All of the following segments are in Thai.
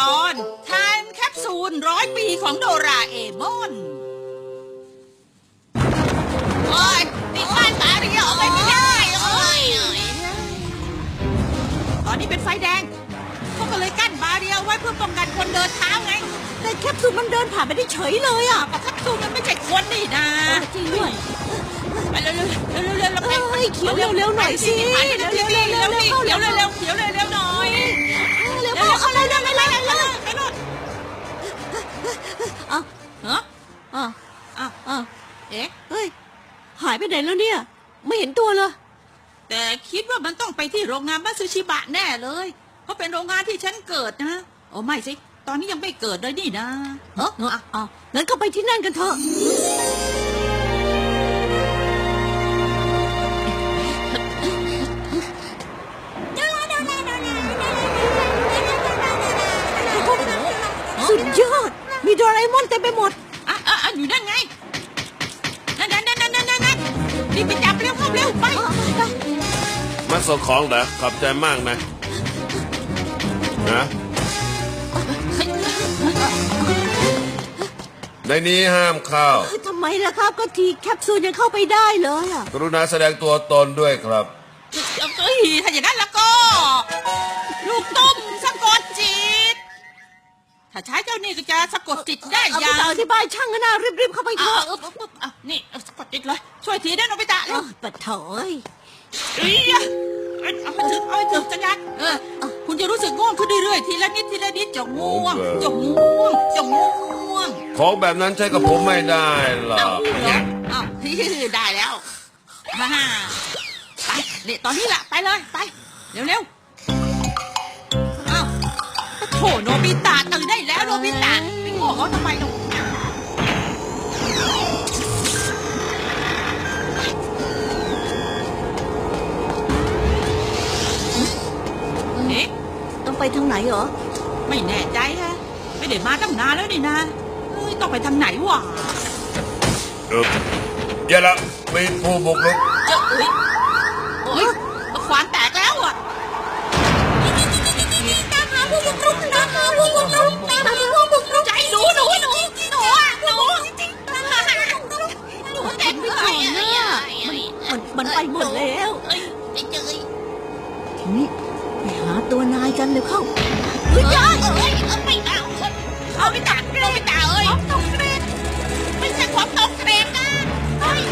ตอนทานแคปซูลร้อยปีของโดราเอมอนโอ้ยติดบ้านตาเรียออกไปไม่ได้โอ้ยตอนนี้เป็นไฟแดงพวกก็เลยกั้นบาเรียไว้เพื่อป้องกันคนเดินเท้าไง แต่แคปซูลมันเดินผ่านไปได้เฉยเลยอะกับแคปซูลมันไม่ใช่คนนี่นะจริงด้วยไปเร็วๆเร็วๆเร็วๆเร็วๆเราไปเอ้ยเขียวเร็วๆหน่อยสิไปเร็วๆเร็วๆเร็วๆเร็วๆเขียวเร็วๆเขียวเร็วๆหน่อยเร็วเข้าเอาเลยเร็วเร็วเร็วเร็วเร็ว ฮ้อเอาอ้าวเอาเอ๊ะ เฮ้ย หายไปไหนแล้วเนี่ย ไม่เห็นตัวเลย แต่คิดว่ามันต้องไปที่โรงงานบัตซูชิบะแน่เลย เพราะเป็นโรงงานที่ฉันเกิดนะโอ้ไม่สิ ตอนนี้ยังไม่เกิดเลยนี่นะเออเออเอางั้นก็ไปที่นั่นกันเถอะ สุดยอด มีโดราเอมอนเต็มไปหมดอะอะอะอยู่นั่นไงนั่นนั่นนั่นนั่นนั่นนั่นรีบไปจับเร็วเข้าเร็วไปมาส่งของเหรอขอบใจมากนะนะในนี้ห้ามเข้าทำไมล่ะครับก็ทีแคปซูลยังเข้าไปได้เลยอะกรุณาแสดงตัวตนด้วยครับเอ้ยถ้าอย่างนั้นแล้วก็ ถ้าใช้เจ้านี่ก็จะสะกดจิตได้เอายัไปงอธิบายช่างกันนะรีบๆเข้าไปเถเอาอะเอาเอาเอานี่เอาสะกดจิตเลย ช่วยทีได้โนบิตะเอเร็ว ปะเถอยเอ้ยเอาเอไปถึงเอาไปถึงจังยันเออ คุณจะรู้สึกง่วงขึ้นเรื่อยๆ ทีละนิดทีละนิดจะง่วงจะง่วงจะง่วงของแบบนั้นใช้กับผมไม่ได้หรอเอากเหรอเอาได้แล้วฮ่าฮ่าไปเนี่ยตอนนี้แหละไปเลย ไป เร็วๆ โถโนบิตะตื่นได้แล้วโนบิตะไปโง่เขาทำไมหนูเอ๊ะต้องไปทางไหนเหรอ ไม่แน่ใจฮะ ไม่ได้มาตั้งนานแล้วนี่นะเอ้ยต้องไปทางไหนวะเอออย่าละมีผู้บุกรุกเจ้าเอ้ยโอ้ยขวานแตกแล้วอะ ใจหนูหนูหนูหนูอะหนูตามหาหนูเต็มไปหมดเลยอะมันมันไปหมดแล้วเอ้ยไอ้เจ้ยทีนี้ไปหาตัวนายกันเร็วเข้าเฮ้ยเอ้ยไม่เอาเอาไปตัดเราไปตัดเอ้ยตกเกรดไม่ใช่ความตกเกรดนะเฮ้ย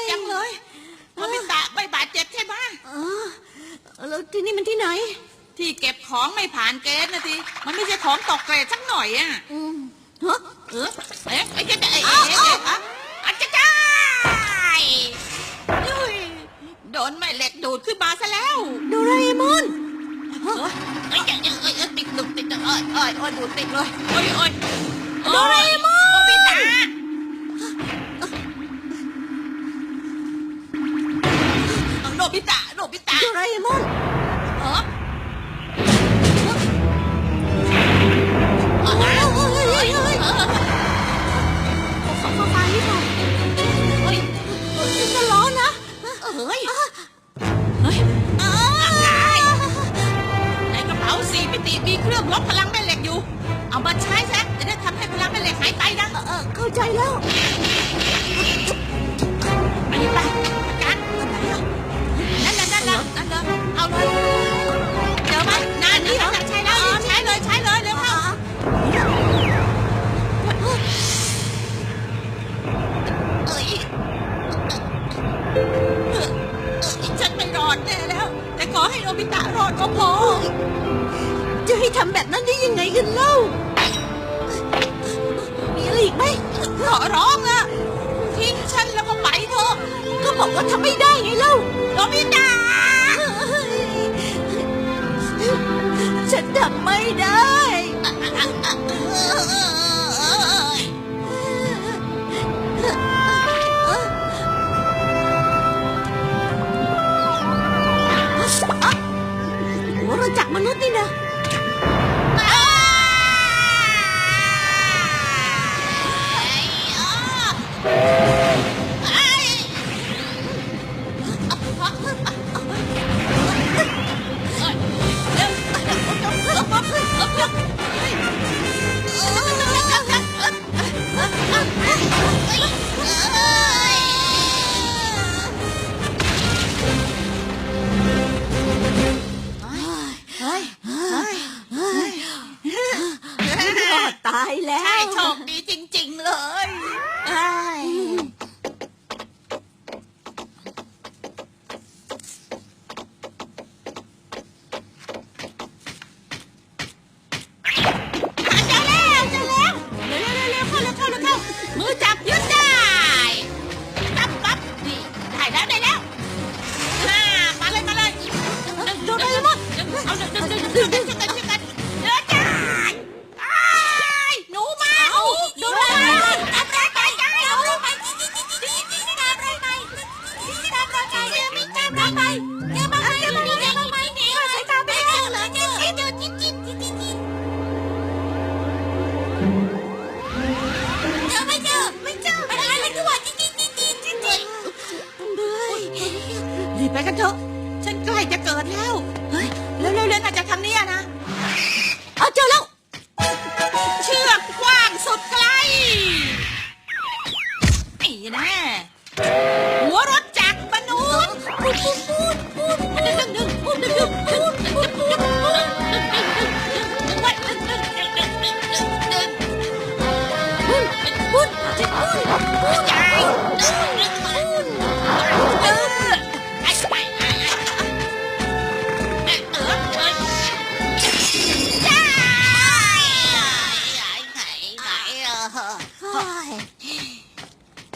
บจังเลยมันเป็นตาไม่บาดเจ็บใช่ไหมเออแล้วที่นี่มันที่ไหน ที่เก็บของไม่ผ่านเกณฑ์นะทีมันไม่ใช่ของตกเกรดสักหน่อยอะอืมฮะเออเอ๊ะไอ้เจ๊ไอ้เอ๊ะเอ๊ะอะอาจจะได้ยุ้ยโดนแม่เหล็กดูดขึ้นมาซะแล้วโดราเอมอนเอ้ยเอ้ยเอ้ยเอ้ยเอ้ยติดดูดติดเอ้ยเอ้ยเอ้ยดูดติดเลยเอ้ยเอ้ยโดราเอมอนโนบิตะ บิตะโนบิตะโดราเอมอนำแบบนั้นได้ยังไงกันเล่า มีอะไรอีกไหมขอร้องอะทิ้งฉันแล้วก็ไปเถอะ ก็บอกว่าทำไม่ได้ไงเล่าโนบิตะฉันทำไม่ได้ ตายแล้ว ใช่โชคดี bye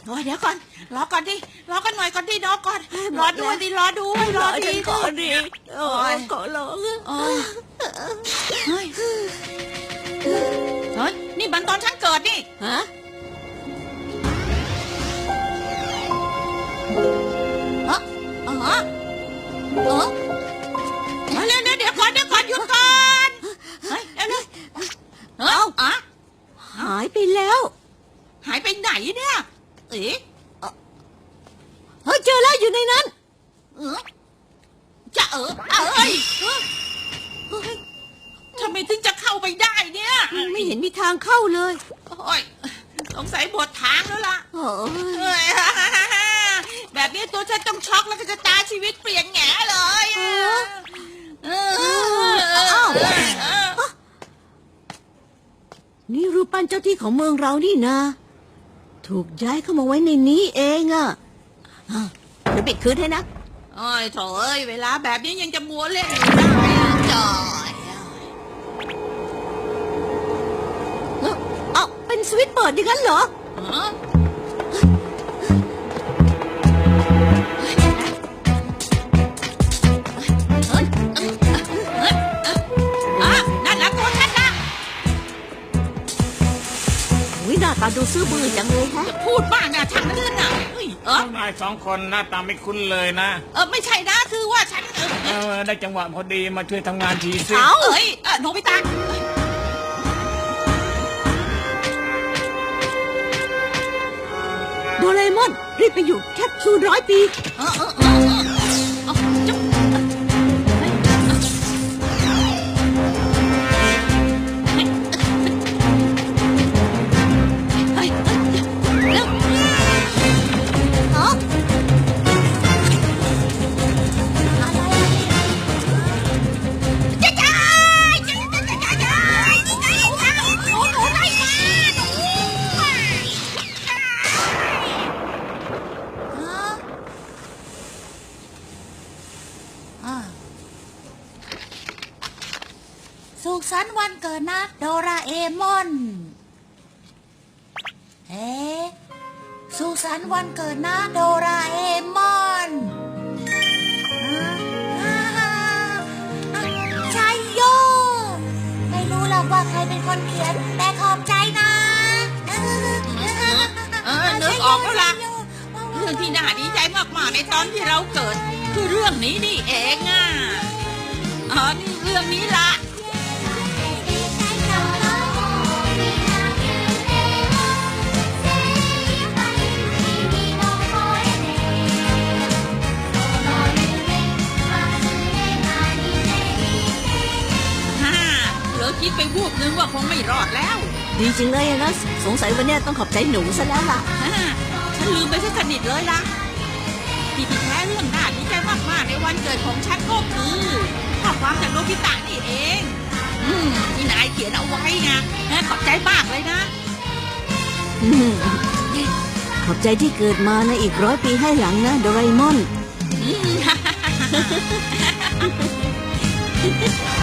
โอ้ยเดี๋ยวก่อนรอก่อนดิรอกันหน่อยก่อนดิรอก่อนรอด้วยดิรอด้วยรอดีก่อนดิโอ้ยขอร้องเฮ้ยนี่มันตอนฉันเกิดนี่ฮะ ออเออเออเดี๋ยวเดี๋ยวเดี๋ยวก่อนเดี๋ยวก่อนหยุดก่อนเฮ้ยเดี๋ยวเดี๋ยวเอ้าอะหายไปแล้ว หายไปไหนเนี่ย เอ๋เฮ้ยเจอแล้วอยู่ในนั้นเออจะเออเอ้ยเฮ้ยทำไมถึงจะเข้าไปได้เนี่ยไม่เห็นมีทางเข้าเลย โอ้ยสงสัยหมดทางแล้วล่ะโอ้ย เฮ้ย แบบนี้ตัวฉันต้อง ช็อกแล้วก็จะตายชีวิตเปลี่ยนแง่เลยอะเออนี่รูปปั้นเจ้าที่ของเมืองเรานี่นะ ถูกย้ายเข้ามาไว้ในนี้เองอะอะเดี๋ยวปิดคืนให้นะ โอ้ยโถเอ้ยเวลาแบบนี้ยังจะมัวเล่นอยู่ได้อะจอยเอ้าเอ้าเป็นสวิตช์เปิดอย่างนั้นเหรอ ฮะ วิหน้าตาดูซื่อบื้อจังเลยฮะ จะพูดมากนะฉันนั่นน่ะเฮ้ยเออ นายสองคนหน้าตาไม่คุ้นเลยนะเออไม่ใช่นะคือว่าฉันเออเออได้จังหวะพอดีมาช่วยทำงานทีสิ เอาเอ้ยเออโนบิตะโดเรมอนรีบไปอยู่แคปซูลร้อยปี เออเออเออเออเอาจุ๊บ นเกิดนะโดราเอมอน เอ๊สุสันวันเกิดนะโดราเอมอนชัยโย ไม่รู้หรอกว่าใครเป็นคนเขียน แต่ขอบใจนะเออนึกออกแล้วล่ะเรื่องที่น่าดีใจมากๆในตอนที่เราเกิด คือเรื่องนี้นี่เองอะอ๋อนี่เรื่องนี้ละ คิดไปวูบนึงว่าคงไม่รอดแล้ว ดีจริงเลยอะนะสงสัยวันเนี้ยต้องขอบใจหนูซะแล้วล่ะฮ่าฉันลืมไปซะสนิทเลยล่ะที่ที่แท้เรื่องน่าดีใจมากๆในวันเกิดของฉันก็คือข้อความจากโนบิตะนี่เอง อืมที่นายเขียนเอาไว้ไงเอ้ยขอบใจมากเลยนะอืมขอบใจที่เกิดมานะอีกร้อยปีให้หลังนะโดเรมอนอืม